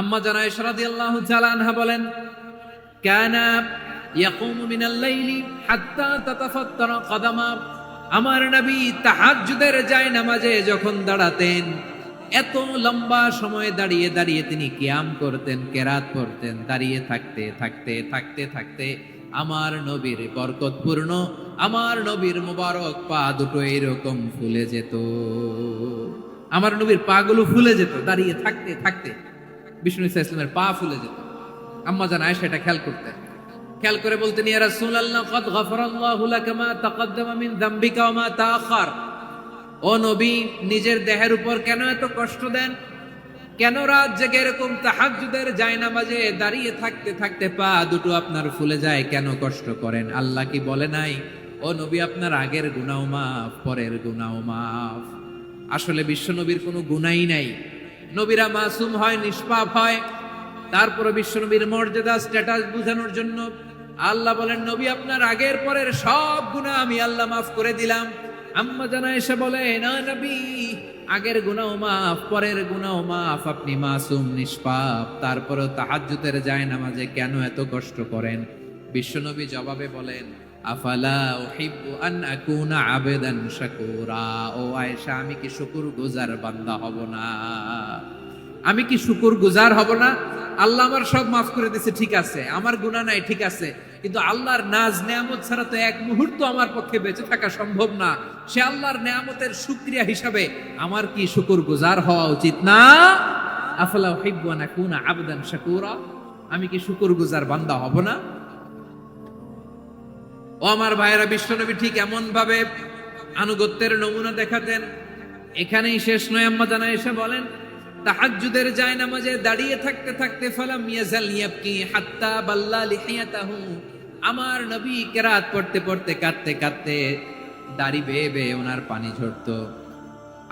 আম্মা জানা ইশা আল্লাহ তাআলা আনহা বলেন, কানা ইয়াকুমু মিনাল লাইলি হাত্তা তাতাফাত্তারা কদামা। আমার নবী তাহাজ্জুদের যায় নামাজে যখন দাঁড়াতেন, এত লম্বা সময় দাঁড়িয়ে দাঁড়িয়ে তিনি কিয়াম করতেন, কেরাত পড়তেন, দাঁড়িয়ে থাকতে থাকতে থাকতে থাকতে আমার নবীর বরকতপূর্ণ আমার নবীর মুবারক পা দুটো এরকম ফুলে যেত। আমার নবীর পাগুলো ফুলে যেত, দাঁড়িয়ে থাকতে থাকতে। বিষ্ণু ইসা ইসলামের পা ফুলে যেত। আম্মা জান আয়েশা এটা খেয়াল করতেন। খেয়াল করে বলতেন, ইয়া রাসূলুল্লাহ, কদ গফরাল্লাহু লাকা মা তাকদ্দামা মিন যামবিকা ওয়া মা তাআখার। ও নবী, নিজের দেহের উপর কেন এত কষ্ট দেন? কেন রাত জেগে এরকম তাহাজ্জুদের যায় নামাজে দাঁড়িয়ে থাকতে থাকতে পা দুটো আপনার ফুলে যায়? কেন কষ্ট করেন? আল্লাহ কি বলে নাই? ও নবী, আপনার আগের গুনাও মাফ, পরের গুনাও মাফ। আসলে বিশ্ব নবীর কোনো গুনাই নাই। নবীরা মাসুম হয়, নিষ্পাপ হয়। তারপরে বিশ্বনবীর মর্যাদা স্ট্যাটাস বোঝানোর জন্য আল্লাহ বলেন, নবী, আপনার আগের পরের সব গুনাহ আমি আল্লাহ মাফ করে দিলাম। আম্মা জানা এসে বলে, না নবী, আগের গুনাও মাফ, পরের গুনাও মাফ, আপনি মাসুম, নিষ্পাপ। তারপরেও তাহাজ্জুদের যায় নামাজে কেন এত কষ্ট করেন? বিশ্বনবী জবাবে বলেন আফালা উহিব্বু আন আকুনা আবেদান শাকুরা। ও আয়েশা, আমি কি শুকুর গুজার বান্দা হব না? আমি কি শুকুর গুজার হব না? আল্লাহ আমার সব মাফ করে দিছে, ঠিক আছে। আমার গুণা নাই, ঠিক আছে। কিন্তু আল্লাহর নাজ নেয়ামত ছাড়া তো এক মুহূর্ত আমার পক্ষে বেঁচে থাকা সম্ভব না। সে আল্লাহর নেয়ামতের সুক্রিয়া হিসাবে আমার কি শুকুর গুজার হওয়া উচিত না? আফলা হিব্বানা কুনা আবদান শাকুরা। আমি কি শুকুর গুজার বান্দা হব না? ও আমার ভাইয়েরা, বিশ্বনবী ঠিক এমন ভাবে আনুগত্যের নমুনা দেখাতেন। এখানেই শেষ নয়, আম্মা জানা এসে বলেন, তাহাজ্জুদের যায় নামাজে দাঁড়িয়ে থাকতে থাকতে ফালাম ইয়াজাল ইয়াবকি হাত্তা বাল্লা লিহিয়াতাহু। আমার নবী কেরাত পড়তে পড়তে কাঁদতে কাঁদতে দাড়ি বেয়ে বেয়ে ওনার পানি ঝরতো।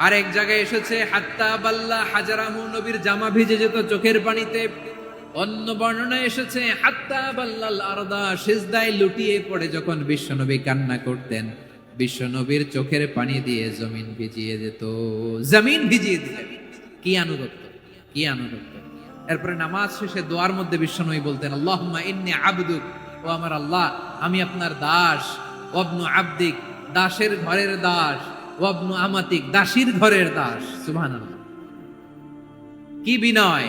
আরেক জায়গায় এসেছে, হাত্তা বাল্লা হাজারাহু। নবীর জামা ভিজে যেত চোখের পানিতে। অন্য বর্ণনা এসেছে, হাত্তা বাল্লাল আরদা সিজদায় লুটিয়ে পড়ে যখন বিশ্বনবী কান্না করতেন। বিশ্বনবীর চোখের পানি দিয়ে জমিন ভিজিয়ে যেত জমিন ভিজিয়ে দিতেন কি আনুগত্য? কি আনুগত্য? এরপরে নামাজ শেষে দোয়ার মধ্যে বিশ্বনবী বলতেন, আল্লাহুম্মা ইন্নি আবদুক, ও আমার আল্লাহ, আমি আপনার দাস। ওয়াবনু আব্দিক, দাসের ঘরের দাস। ওয়াবনু আমাতিক, দাসীর ঘরের দাস। সুবহানাল্লাহ। কি বিনয়!